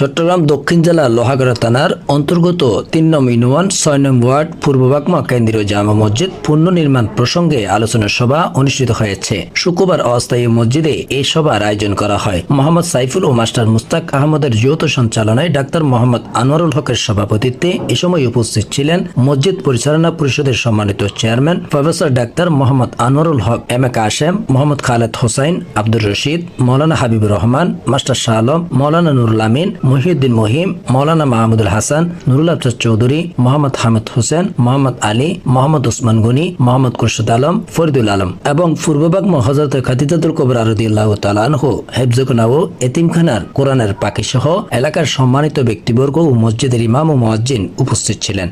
চট্টগ্রাম দক্ষিণ জেলা লোহাগড়া থানার অন্তর্গত তিন নং ইউনিয়ন, ছয় নং ওয়ার্ড, পূর্ব বাগমা কেন্দ্রীয় জামা মসজিদ পুনর্নির্মাণ প্রসঙ্গে আলোচনা সভা অনুষ্ঠিত হয়েছে। শুক্রবার অস্থায়ী মসজিদে এই সভার আয়োজন করা হয়। মোহাম্মদ সাইফুল ও মাস্টার মুস্তাক আহমদের যৌথ সঞ্চালনায় ডাক্তার মোহাম্মদ আনোয়ারুল হকের সভাপতিত্বে এ সময় উপস্থিত ছিলেন মসজিদ পরিচালনা পরিষদের সম্মানিত chairman, professor doctor Mohammad Anwarul Haque, M A Kashem, Mohammad Khaled Hossain, Abdur Rashid, Maulana Habibur Rahman, master Shah Alam, Maulana Nurul Amin Mohiuddin Mohim Maulana Mahmudul Hasan, Nurul Afzad Chowdhury, Mohammad Hamid Hossain, Mohammad Ali, Mohammad Osman Gani, Mohammad Khurshid Alam, Faridul Alam এবং পূর্ববাগ হজরত খাতিজাতুল কবর আরদিয়াল্লাহ তালানহু হেফজুকনাও এতিমখানার, কোরআনের পাখি সহ এলাকার সম্মানিত ব্যক্তিবর্গ ও মসজিদের ইমাম ও মুয়াজ্জিন উপস্থিত ছিলেন।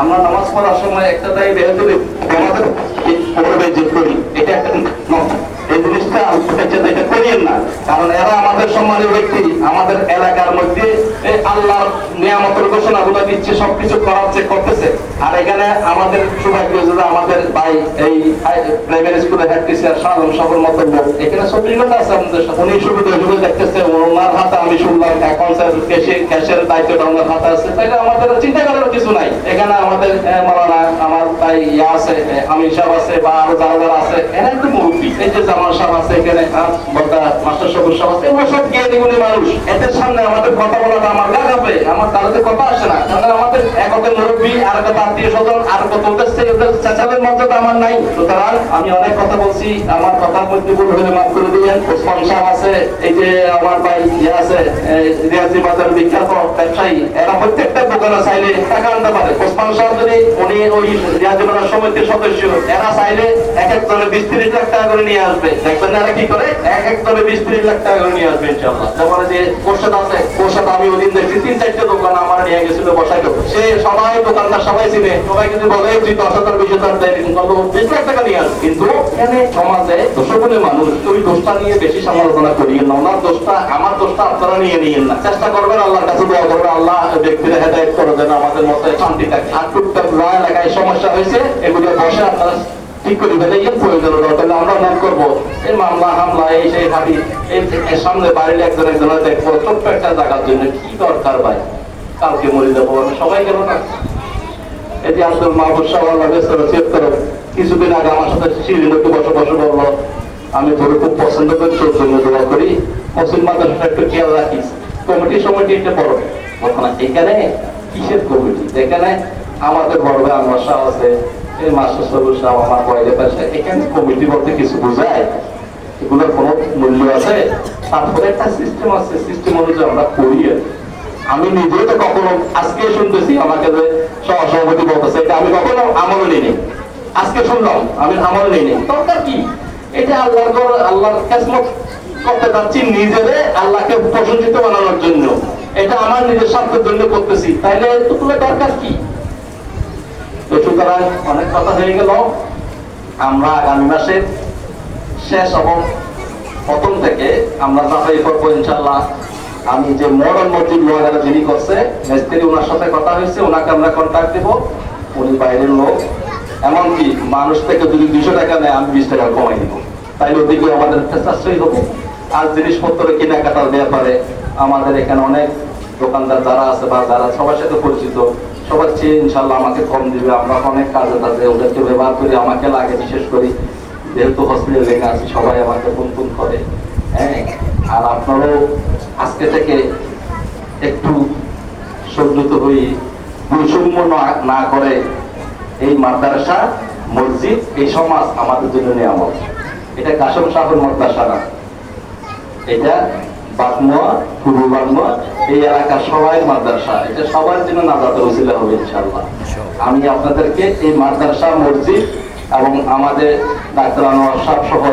আমরা নামাজ পড়ার সময় একটা এটা একটা এই জিনিসটা হচ্ছে এটা করিয়েন না। কারণ এরা আমাদের সম্মানীয় ব্যক্তি, আমাদের এলাকার মধ্যে এই আল্লাহর নিয়ামতের ঘোষণা গুলো দিচ্ছে, সবকিছু করাচ্ছে করতেছে। আর এখানে আমাদের সৌভাগ্য যে আমাদের ভাই, এই প্রাইমারি স্কুলে হেড টিচার সালম সবর মতো এখানে সক্রিয়তা আছে আমাদের সাথে। উনি সুবিধা সুবিধা দেখতেছে, ওনার হাতে আমি শুনলাম অ্যাকাউন্টসের ক্যাশের ক্যাশের দায়িত্বটা ওনার হাতে আছে। তাইলে আমাদের চিন্তা করার কিছু নাই। এখানে আমাদের তাই কথা আমার কথা নাই। সুতরাং আমি অনেক কথা বলছি, আমার কথার মধ্যে ভুল হলে মাফ করে দিয়েন ওসমান সাহেব আছে, এই যে আমার ভাই ইয়ে আছে বাজার বিখ্যাত ব্যবসায়ী, এরা প্রত্যেকটা দোকানে চাইলে টাকা আনতে পারে। ওসমান সাহেব যদি উনি ওই রিয়াজি বাজার সমিতির সদস্য এরা চাইলে এক এক দলে বিশ ত্রিশ লাখ টাকা করে নিয়ে আসবে। দেখবেন এরা কি করে? এক এক দলে বিশ ত্রিশ লাখ টাকা করে নিয়ে আসবে ইনশাল্লাহ যেমন যে কোর্সাদ আছে কোর্সাদ আমি ওদিন দেখছি, তিন চারটে দোকান আমার নিয়ে গেছিল বসাইলো সে সবাই দোকানদার সবাই চিনে। সবাই কিন্তু বলে, তুই দশ হাজার বিশ হাজার দেয় বিশ লাখ টাকা নিয়ে আসবে কিন্তু সমাজে দোষগুলো মানুষ তুমি দোষটা নিয়ে বেশি সমালোচনা করিয়েন না ওনার দোষটা, আমার দোষটা আপনারা নিয়ে নিয়েন না। চেষ্টা করবেন আল্লাহর কাছে দোয়া করবেন। আল্লাহ ব্যক্তিরা হেদায়ত করে দেন আমাদের মতো শান্তি থাকে আর টুকটাক যা এলাকায় সমস্যা হয়েছে, এগুলো বসে আপনারা ঠিক করে ফেলে ইয়ে প্রয়োজন তাহলে আমরা মনে করব, এই মামলা, হামলা, এই সেই হাবি, এই এই সামনে বাড়ির একজন একজনের দেখব, ছোট্ট একটা জায়গার জন্য কি দরকার ভাই? কালকে মরে যাব সবাই গেল না? যে আব্দুল মাহবুব সাহেব আল্লাহ কিছুদিন আগে আমার সাথে শিলিগুড়িতে বসে বসে বলল, আমি তোর খুব পছন্দ করি, তোর জন্য দোয়া করি। মুসলিম মাদ্রাসা একটু খেয়াল রাখিস। কমিটি সমিটি এটা বড়। বলব এখানে কিসের কমিটি? এখানে আমাদের বড় ভাই আমার সাহেব আছে, এই মাস্টার সবুজ সাহেব, আমার বয়লে পাশে। এখানে কমিটি বলতে কিছু বোঝায়? এগুলোর কোনো মূল্য আছে? তারপরে একটা সিস্টেম আছে সিস্টেম অনুযায়ী আমরা করি আর। আমি নিজেও তো কখনো আজকে শুনতেছি আমাকে যে সহসভাপতি বলতেছে, এটা আমি কখনো আমল নিইনি। আজকে শুনলাম, আমি আমল নিইনি। দরকার কি? এটা আল্লাহর আল্লাহর খেসমত করতে যাচ্ছি নিজেরে, আল্লাহকে প্রশংসিত বানানোর জন্য। এটা আমার নিজের স্বার্থের জন্য করতেছি। তাইলে এতগুলো দরকার কি? তো সুতরাং অনেক কথা হয়ে গেল। আমরা আগামী মাসের শেষ এবং প্রথম থেকে আমরা যাচাই করব ইনশাল্লাহ আমি যে মডার্ন মসজিদ লোহাগারা যিনি করছে মিস্ত্রি ওনার সাথে কথা হয়েছে, ওনাকে আমরা কন্ট্যাক্ট দেবো। উনি বাইরের লোক। এমনকি মানুষ থেকে যদি দুশো টাকা নেয়, আমি বিশ টাকা কমাই দিব। তাইলে ওদিকে আমাদের সাশ্রয়ী হবে। আর জিনিসপত্র কেনাকাটার ব্যাপারে আমাদের এখানে অনেক দোকানদার যারা আছে বা যারা সবার সাথে পরিচিত, সবার চেয়ে ইনশাল্লাহ আমাকে কম দিবে। আমরা অনেক কাজে কাজে ওদেরকে ব্যবহার করি, আমাকে লাগে বিশেষ করি, যেহেতু হসপিটাল লেখা আছে, সবাই আমাকে ফোন ফোন করে। হ্যাঁ? আর আপনারাও আজকে থেকে একটু সংযত হয়ে বৈষম্য না- করে এই মাদ্রাসা, মসজিদ, এই সমাজ আমাদের জন্য নিয়ামত। এটা কাসম সাহের মাদ্রাসা না। এটা বাগমোয়া পূর্ব বাগমোয়া এই এলাকার সবাই মাদ্রাসা। এটা সবার জন্য নাজাতে উচিলা হবে ইনশাল্লাহ আমি আপনাদেরকে এই মাদ্রাসা, মসজিদ এবং আমাদের ডাক্তার আনোয়ার সাহেব সহ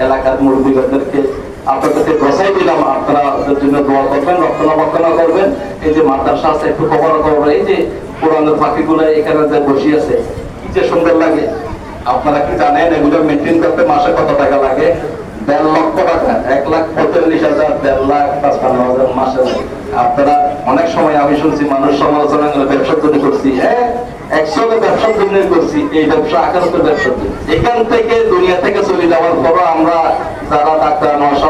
এলাকার মুরব্বীদেরকে আপনাদেরকে গোসাই দিলাম আপনারা জন্য দোয়া করবেন রক্ষণাবেক্ষণা করবেন। এই যে মাদ্রাসা আছে, একটু খবর করবেন এই যে পুরানোর পাখিগুলো এখানে যে বসে আছে, কি যে সুন্দর লাগে। আপনারা কি জানেন এগুলো মেনটেন করতে মাসে কত টাকা লাগে? দেড় লক্ষ টাকা, এক লাখ পঁয়তাল্লিশ হাজার, দেড় লাখ পাঁচপান্ন হাজার মাসে আপনারা, অনেক সময় আমি শুনছি, মানুষ সমালোচনা করে ব্যবসার জন্য করছি হ্যাঁ? একসঙ্গে ব্যবসার জন্য করছি, এই ব্যবসা আকারতের ব্যবসার জন্য এখান থেকে দুনিয়া থেকে চলে যাওয়ার পরও আমরা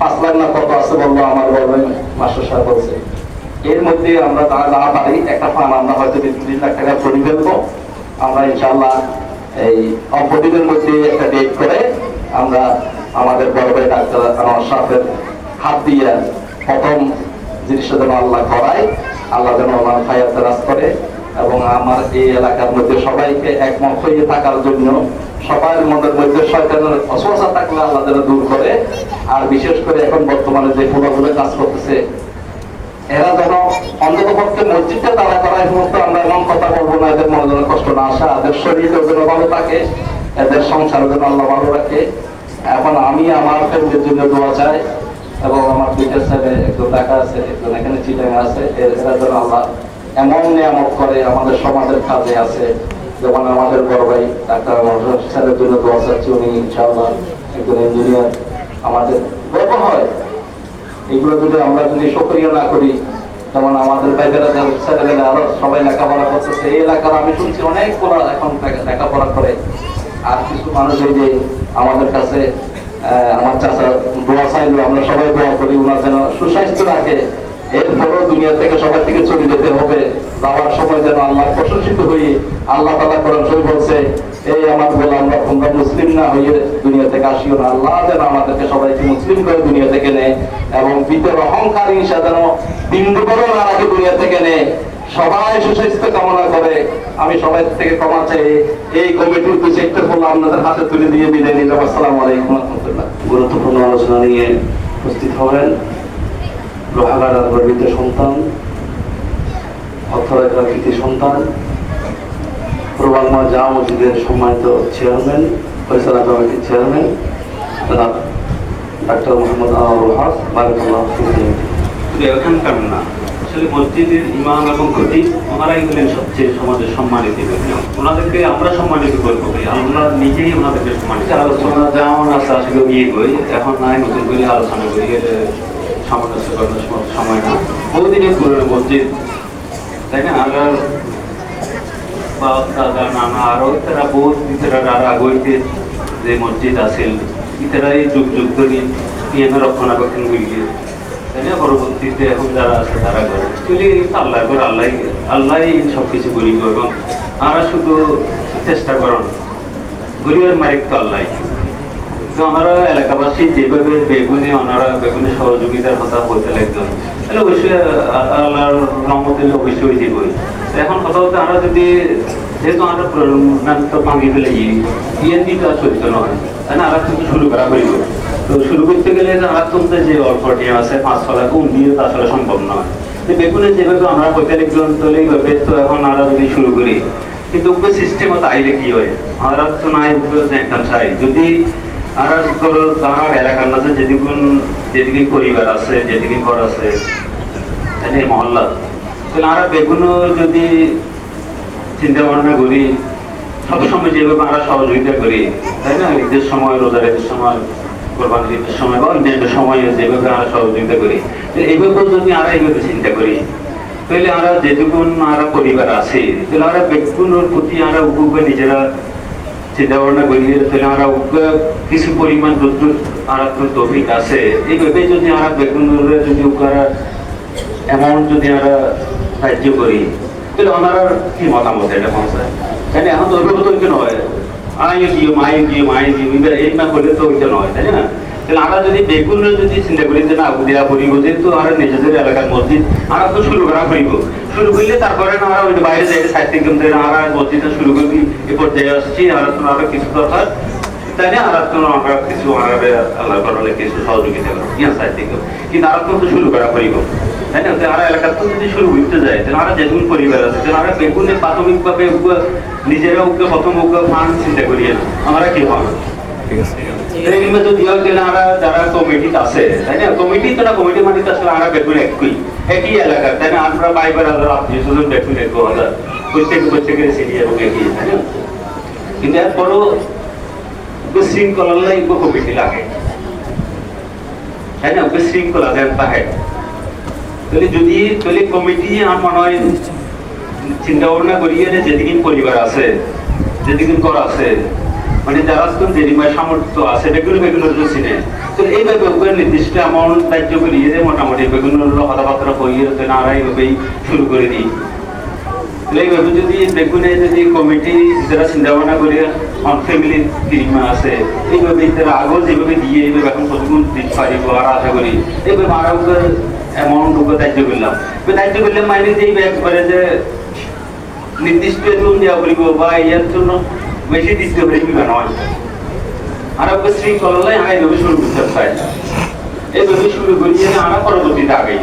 পাঁচ লাখ না কত আছে বলব আমার বলবেন মাস্টার সাহেব বলছে। এর মধ্যে আমরা তারা না পারি, একটা ফান আমরা হয়তো তিরিশ লাখ টাকা করে ফেলব। আমরা ইনশাল্লাহ এই অল্প দিনের মধ্যে একটা ডেট করে আমরা আমাদের বড় ভাই ডাক্তার আমার সাহেবের হাত দিয়ে প্রথম জিনিসটা যেন আল্লাহ করায়, আল্লাহ যেন আমার ফায়ার তারাজ করে এবং আমার এই এলাকার মধ্যে সবাইকে একমত হয়ে থাকার জন্য সবার মনের মধ্যে শয়তানের অসুস্থা থাকলে আল্লাহ যেন দূর করে। আর বিশেষ করে এখন বর্তমানে যে পোলাগুলো কাজ করতেছে, এরা যেন অন্তত পক্ষে মসজিদটা তারা করার মুহূর্তে আমরা এমন কথা বলব না, এদের মনে যেন কষ্ট না আসে, এদের শরীরও যেন ভালো থাকে, এদের সংসার যেন আল্লাহ ভালো রাখে। এখন আমি আমার ফ্যামিলির জন্য দোয়া চাই, এবং আমার দুইটা ছেলে, একজন ঢাকা আছে, একজন এখানে চিটাঙ্গা আছে। এরা যেন আল্লাহ এমন নিয়ামত করে আমাদের সমাজের কাজে আছে যেমন আমাদের বড় ভাই ডাক্তার মহাশয় ছেলের জন্য দোয়া চাচ্ছি উনি একজন ইঞ্জিনিয়ার আমাদের গর্ব হয়। এগুলো যদি আমরা যদি সক্রিয় না করি, যেমন আমাদের বাইরেরা ছেলেমেয়েরা আরও সবাই লেখাপড়া করতেছে, এই এলাকার আমি শুনছি অনেক পোলা এখন লেখাপড়া করে। আর কিছু মানুষ এই যে আমাদের কাছে আমার চাচা দোয়া চাইলো, আমরা সবাই দোয়া করি ওনার যেন সুস্বাস্থ্য রাখে। এরপরও দুনিয়া থেকে সবাই থেকে চলে যেতে হবে। যাওয়ার সময় যেন আল্লাহ প্রশংসিত হয়ে আল্লাহ তালা করেন সই বলছে, এই আমার বলে আমরা তোমরা মুসলিম না হয়ে দুনিয়া থেকে আসিও না। আল্লাহ যেন আমাদেরকে সবাইকে মুসলিম করে দুনিয়া থেকে নেয় এবং ভিতর অহংকার হিংসা যেন বিন্দু করে না রাখে দুনিয়া থেকে নেয়। সবাই সুস্বাস্থ্য কামনা করে। আমি সবাই থেকে ক্ষমা চাই। এই কমিটির কিছু একটা বললাম আপনাদের হাতে তুলে দিয়ে বিদায় নিলাম। আসসালামু আলাইকুম রহমতুল্লাহ। গুরুত্বপূর্ণ আলোচনা নিয়ে উপস্থিত হবেন। লোহাগাড়ার গর্বিত সন্তান অর্থরাজার কৃতি সন্তান প্রবাংমা জা মসজিদের সম্মানিত চেয়ারম্যান ফয়সালা কমিটির চেয়ারম্যান ডাক্তার মোহাম্মদ আনোয়ার হাস বারাকাল্লাহ। শুধু এখানকার না আসলে মসজিদের ইমাম এবং খতিব ওনারাই হলেন সবচেয়ে সমাজের সম্মানিত ব্যক্তি। ওনাদেরকে আমরা সম্মানিত করব? আমরা নিজেই ওনাদেরকে সম্মানিত আলোচনা যেমন আছে আসলে ইয়ে করি এখন নাই নতুন করে আলোচনা করি সামঞ্জস্য করার সময় না। বহুদিনের পুরনো মসজিদ, তাই না? আগার দাদা নানা আরও তারা বহুত ভিতরে আর আগইতে যে মসজিদ আছিল, ইতারাই যুগ যুগ ধরে রক্ষণাবেক্ষণ করিয়ে তাই না? পরবর্তীতে এখন যারা আছে তারা করে। চলে আল্লাহ করে আল্লাহ আল্লাহ সব কিছু করিব এবং আমরা শুধু চেষ্টা করুন। গরিবের মালিক তো আল্লাহ আমরা এলাকাবাসী যেভাবে বেগুনে ওনারা বেগুনে সহযোগিতার কথা বলতে লাগলাম তাহলে অবশ্যই আল্লাহর রহমত অবশ্যই দিবই এখন কথা বলতে আমরা যদি, যেহেতু আমরা তো ভাঙি ফেলে ইয়ে দিতে আর চলতে নয় তাই না আমরা কিন্তু শুরু করা করিব তো শুরু করতে গেলে আমরা তুলতে যে অল্প টিম আছে, পাঁচ ছ লাখ দিয়ে তো আসলে সম্ভব নয়। তো বেগুনে যেভাবে আমরা লাগলাম তাহলে এইভাবে তো এখন আমরা যদি শুরু করি, কিন্তু ওকে সিস্টেম তো আইলে কি হয়? আমরা তো নাই একটা চাই যদি চিন্তা করি ঈদের সময়, রোজার ঈদের সময় সময় যেভাবে সহযোগিতা করি যদি চিন্তা করি, তাহলে আমরা যেটুকুন আমরা পরিবার আছি, তাহলে আমরা বেগুনের প্রতি আমরা উপভোগ নিজেরা চিন্তা ভাবনা তাহলে আমরা কিছু পরিমাণ যদ্দূর আমরা তো আছে। এইভাবে যদি আমরা বেগুনের যদি ওখানে অ্যামাউন্ট যদি আমরা সাহায্য করি, তাহলে ওনারা কি মতামত এটা পৌঁছায় কেন এখন তো তো ওইটা নয় আয় দিও মায়ে দিও মায়ে দিও এই না করলে তো ওইটা নয়, তাই না? তাহলে আমরা যদি যদি চিন্তা করি যে না করিব যেহেতু আমরা নিজেদের এলাকার মসজিদ, আমরা তো শুরু করা করিব। শুরু করলে তারপরে আমরা ওই বাইরে যাই আমরা শুরু এ পর্যায়ে আসছি, আমরা তো আরও কিছু দরকার। তাই না আর তো আমরা কিছু আল্লাহ করলে কিছু সহযোগিতা করব ইয়া কিন্তু আর তো শুরু করা করিব। তাই না? আর এলাকার তো যদি শুরু করতে যায়, তাহলে আমরা যেগুন পরিবার আছে, তাহলে আমরা বেগুনে প্রাথমিকভাবে নিজেরা উগ্র, প্রথম উগ্র চিন্তা করি আমরা কি হবে? ঠিক আছে। এর মধ্যে দিয়া গেলে আমরা যারা কমিটিতে আছে, তাই না? কমিটি তো না, কমিটি মানে লাই কমিটি লাগে। তাই না? বিশৃঙ্খলা যদি, তাহলে কমিটি আমার মনে হয় চিন্তা ভাবনা করিয়ে যেদিন পরিবার আছে, যেদিন করা আছে মানে যারা তো যেদিন সামর্থ্য আছে, বেগুন বেগুনের তো চিনে তো এইভাবে উপরে নির্দিষ্ট অ্যামাউন্ট দায়িত্ব করিয়ে যে মোটামুটি বেগুনের কথাবার্তা হইয়ে না এইভাবেই শুরু করে দিই। এইভাবে যদি বেগুনে যদি কমিটি যারা চিন্তা ভাবনা করে ফ্যামিলি তিরিমা আছে, এইভাবে তারা আগেও যেভাবে দিয়ে এইভাবে এখন কতগুণ দিতে পারিব আর আশা করি, এইভাবে আরও অ্যামাউন্ট উপরে দায়িত্ব করলাম। দায়িত্ব করলে মাইনে যে একবারে যে নির্দিষ্ট দেওয়া করিব বা ইয়ার জন্য বেশি দিতে পারিব না নয় আর ওকে শৃঙ্খলাই আমি এইভাবে শুরু করতে চাই এইভাবে শুরু করিয়ে আমরা পরবর্তীতে আগে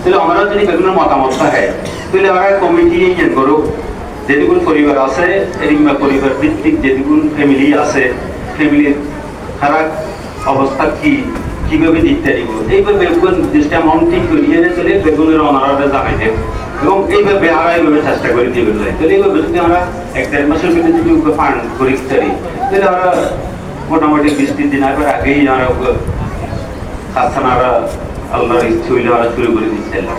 তাহলে আমরা যদি বেগুনের মতামত থাকে তাহলে আমরা কমিটি ইয়ে করুক যেটুকুন পরিবার আছে এরকম পরিবার ভিত্তিক যেটুকুন ফ্যামিলি আছে ফ্যামিলির খারাপ অবস্থা কি কীভাবে দিব এইভাবে বেগুন নির্দিষ্ট অ্যামাউন্ট ঠিক করিয়ে চলে বেগুনের অনারারে জানাই দেব এবং এইভাবে আমরা এইভাবে চেষ্টা করে দিয়ে বেরোলাই তাহলে এইভাবে যদি আমরা এক দেড় মাসের ভিতরে যদি ওকে ফান্ড করি তারি তাহলে আমরা মোটামুটি বিশ তিন দিন আগের আগেই আমরা ওকে কাস্তানারা আল্লাহর ইচ্ছে হইলে আমরা শুরু করে দিচ্ছিলাম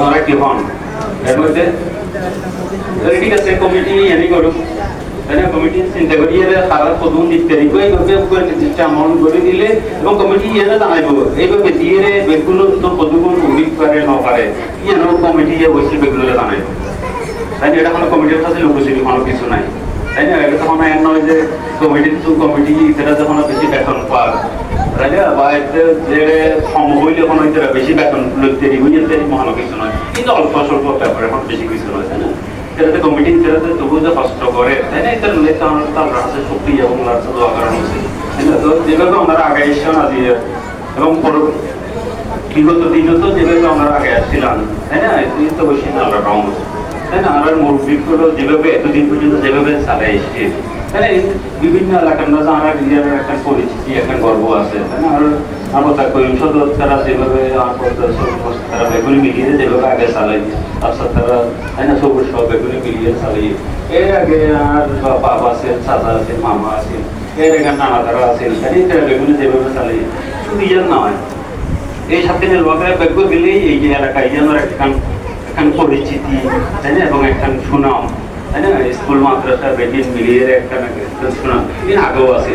আমরা কি হন? এর মধ্যে? ঠিক আছে কমিটি এনে করুক। না কমিটি ইত্যাদি কমিটি ন? কমিটি এটা এটা তখন এর যে কমিটির তো কমিটি এটা যখন বেশি বেতন তাই না? বা এতে যে কম হইলে এটা কিছু নয় কিন্তু অল্প স্বল্প ব্যাপার এখন বেশি কিছু এটাতে কমিটি এটাতে তবু যে কষ্ট করে, তাই না? এটা আমরা শক্তি এবং দোয়া তো যেভাবে আগে দিয়ে এবং বিগত তো যেভাবে আগে আসছিলাম, তাই না? এই তো না তাই না? মুরব্বীগুলো যেভাবে এতদিন পর্যন্ত যেভাবে চালাই এসছে, তাই না? বিভিন্ন এলাকার মধ্যে আমরা নিজের একটা পরিচিতি, একটা গর্ব আছে, তাই না? আর আমরা করি সদর তারা যেভাবে তারা বেগুনি মিলিয়ে যেভাবে আগে চালাই তারপর তারা, তাই না, সবুজ সব বেগুনি মিলিয়ে চালাই এর আগে আর বাবা আছে চাচা আছে মামা আছে এর আগে নানা তারা আছে তাই তারা বেগুনি যেভাবে চালাই শুধু ইয়ার নয়, এই সাথে লোকেরা বেগ গেলেই এই যে এলাকায় যেন একখান একখান পরিচিতি, তাই না, এবং একখান সুনাম, তাই না, স্কুল মাদ্রাসা বেদিন মিলিয়ে একখান সুনাম আগেও আছে